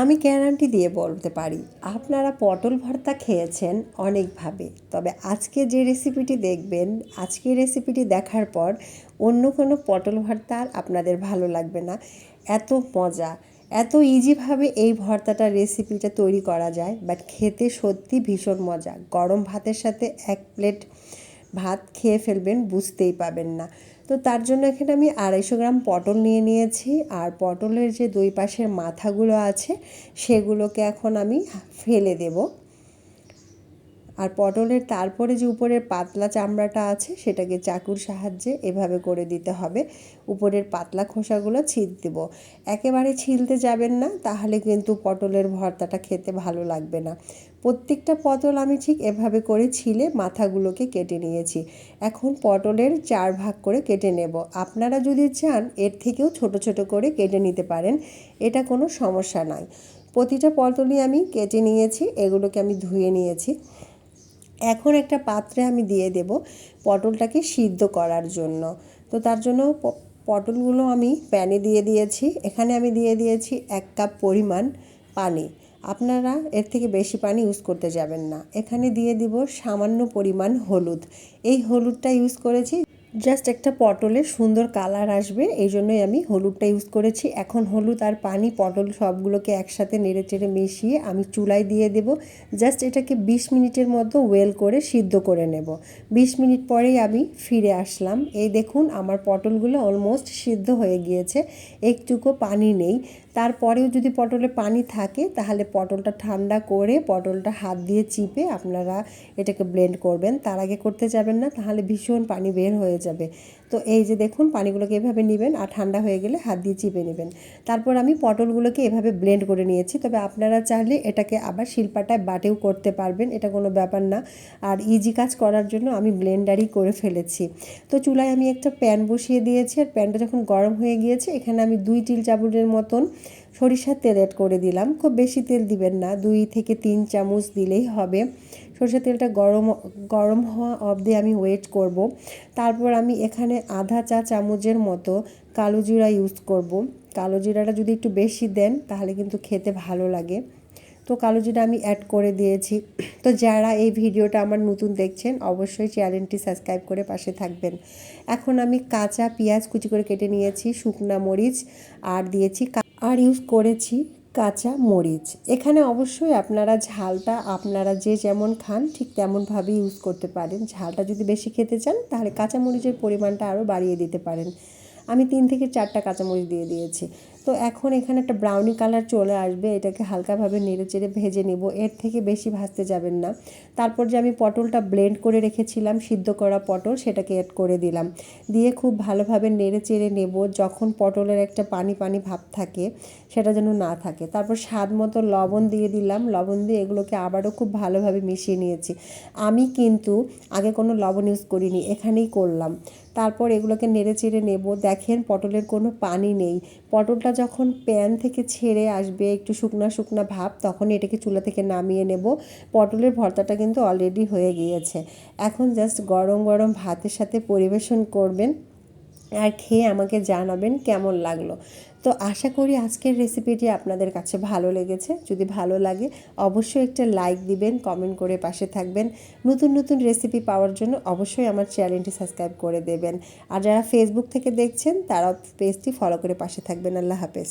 আমি গ্যারান্টি দিয়ে বলতে পারি, আপনারা পটল ভর্তা খেয়েছেন অনেকভাবে। তবে আজকে যে রেসিপিটি দেখবেন আজকে রেসিপিটি দেখার পর অন্য কোনো পটল ভর্তা আর আপনাদের ভালো লাগবে না। এত মজা, এত ইজিভাবে এই ভর্তাটা রেসিপিটা তৈরি করা যায় বাট খেতে সত্যি ভীষণ মজা। গরম ভাতের সাথে এক প্লেট ভাত খেয়ে ফেলবেন, বুঝতেই পাবেন না। তো তার জন্য এখানে আমি আড়াইশো গ্রাম পটল নিয়ে নিয়েছি। আর পটলের যে দুই পাশের মাথাগুলো আছে, সেগুলোকে এখন আমি ফেলে দেবো। আর পটলের তারপরে যে উপরের পাতলা চামড়াটা আছে, সেটাকে চাকুর সাহায্যে এভাবে করে দিতে হবে। উপরের পাতলা খোসাগুলো ছিঁড় দেব। একেবারে ছিলতে যাবেন না, তাহলে কিন্তু পটলের ভর্তাটা খেতে ভালো লাগবে না। প্রত্যেকটা পটল আমি ঠিক এভাবে করে ছিলে মাথাগুলোকে কেটে নিয়েছি। এখন পটলের চার ভাগ করে কেটে নেব। আপনারা যদি চান, এর থেকেও ছোট ছোট করে কেটে নিতে পারেন। এটা কোনো সমস্যা নয় প্রতিটা পটলই আমি কেটে নিয়েছি, এগুলোকে আমি ধুয়ে নিয়েছি। এখন একটা পাত্রে আমি দিয়ে দেব পটলটাকে সিদ্ধ করার জন্য। তো তার জন্য পটলগুলো আমি প্যানে দিয়ে দিয়েছি। এখানে আমি দিয়ে দিয়েছি এক কাপ পরিমাণ পানি। আপনারা এর থেকে বেশি পানি ইউজ করতে যাবেন না। এখানে দিয়ে দিব সামান্য পরিমাণ হলুদ। এই হলুদটা ইউজ করেছি জাস্ট একটা পটলের সুন্দর কালার আসবে, এই জন্যই আমি হলুদটা ইউজ করেছি। এখন হলুদ আর পানি, পটল সবগুলোকে একসাথে নেড়ে চেড়ে মিশিয়ে আমি চুলায় দিয়ে দেব। জাস্ট এটাকে ২০ মিনিটের মতো ওয়েল করে সিদ্ধ করে নেব। ২০ মিনিট পরেই আমি ফিরে আসলাম। এই দেখুন, আমার পটলগুলো অলমোস্ট সিদ্ধ হয়ে গিয়েছে। একটুকু পানি নেই। তারপরেও যদি পটলে পানি থাকে, তাহলে পটলটা ঠান্ডা করে পটলটা হাত দিয়ে চিপে আপনারা এটাকে ব্লেন্ড করবেন। তার আগে করতে যাবেন না, তাহলে ভীষণ পানি বের হয়ে যাবে। তো এই যে দেখুন, পানিগুলোকে এভাবে নেবেন আর ঠান্ডা হয়ে গেলে হাত দিয়ে চিপে নেবেন। তারপর আমি পটলগুলোকে এভাবে ব্লেন্ড করে নিয়েছি। তবে আপনারা চাইলে এটাকে আবার শিল্পাটায় বাটেও করতে পারবেন, এটা কোনো ব্যাপার না। আর ইজি কাজ করার জন্য আমি ব্লেন্ডারই করে ফেলেছি। তো চুলায় আমি একটা প্যান বসিয়ে দিয়েছি। আর প্যানটা যখন গরম হয়ে গিয়েছে, এখানে আমি দুই টিল চামচের মতন সরিষার তেল অ্যাড করে দিলাম। খুব বেশি তেল দিবেন না, দুই থেকে তিন চামচ দিলেই হবে। সরষের তেলটা গরম গরম হওয়া অবধি আমি ওয়েট করব। তারপর আমি এখানে আধা চা চামচের মতো কালো জিরা ইউজ করব। কালো জিরাটা যদি একটু বেশি দেন, তাহলে কিন্তু খেতে ভালো লাগে। তো কালো জিরা আমি অ্যাড করে দিয়েছি। তো যারা এই ভিডিওটা আমার নতুন দেখছেন, অবশ্যই চ্যানেলটি সাবস্ক্রাইব করে পাশে থাকবেন। এখন আমি কাঁচা পেঁয়াজ কুচি করে কেটে নিয়েছি, শুকনা মরিচ, আর দিয়েছি আর ইউজ করেছি কাঁচা মরিচ। এখানে অবশ্যই আপনারা ঝালটা, আপনারা যে যেমন খান, ঠিক তেমনভাবে ইউজ করতে পারেন। ঝালটা যদি বেশি খেতে চান, তাহলে কাঁচা মরিচের পরিমাণটা আরও বাড়িয়ে দিতে পারেন। আমি তিন থেকে চারটা কাঁচামরিচ দিয়ে দিয়েছি। তো এখন এখানে একটা ব্রাউনি কালার চলে আসবে, এটাকে হালকাভাবে নেড়ে চেড়ে ভেজে নেব, এর থেকে বেশি ভাজতে যাবেন না। তারপর যে আমি পটলটা ব্লেন্ড করে রেখেছিলাম, সিদ্ধ করা পটল, সেটাকে অ্যাড করে দিলাম। দিয়ে খুব ভালোভাবে নেড়ে চেড়ে নেব, যখন পটলের একটা পানি পানি ভাব থাকে, সেটা যেন না থাকে। তারপর স্বাদ মতো লবণ দিয়ে দিলাম, লবণ দিয়ে এগুলোকে আবারও খুব ভালোভাবে মিশিয়ে নিয়েছি। আমি কিন্তু আগে কোনো লবণ ইউজ করিনি, এখানেই করলাম। তারপর এগুলোকে নেড়ে চেড়ে নেব। দেখেন পটলের কোনো পানি নেই পটলটা যখন প্যান থেকে ছেড়ে আসবে, একটু শুকনা শুকনা ভাব, তখন এটাকে চুলা থেকে নামিয়ে নেব। পটলের ভর্তাটা কিন্তু অলরেডি হয়ে গিয়েছে। এখন জাস্ট গরম গরম ভাতের সাথে পরিবেশন করবেন। আর খেয়ে আমাকে জানাবেন কেমন লাগল। তো আশা করি আজকের রেসিপিটি আপনাদের কাছে ভালো লেগেছে। যদি ভালো লাগে, অবশ্যই একটা লাইক দিবেন কমেন্ট করে পাশে থাকবেন। নতুন নতুন রেসিপি পাওয়ার জন্য অবশ্যই আমার চ্যানেলটি সাবস্ক্রাইব করে দেবেন। আর যারা ফেসবুক থেকে দেখছেন তারা পেজটি ফলো করে পাশে থাকবেন। আল্লাহ হাফেজ।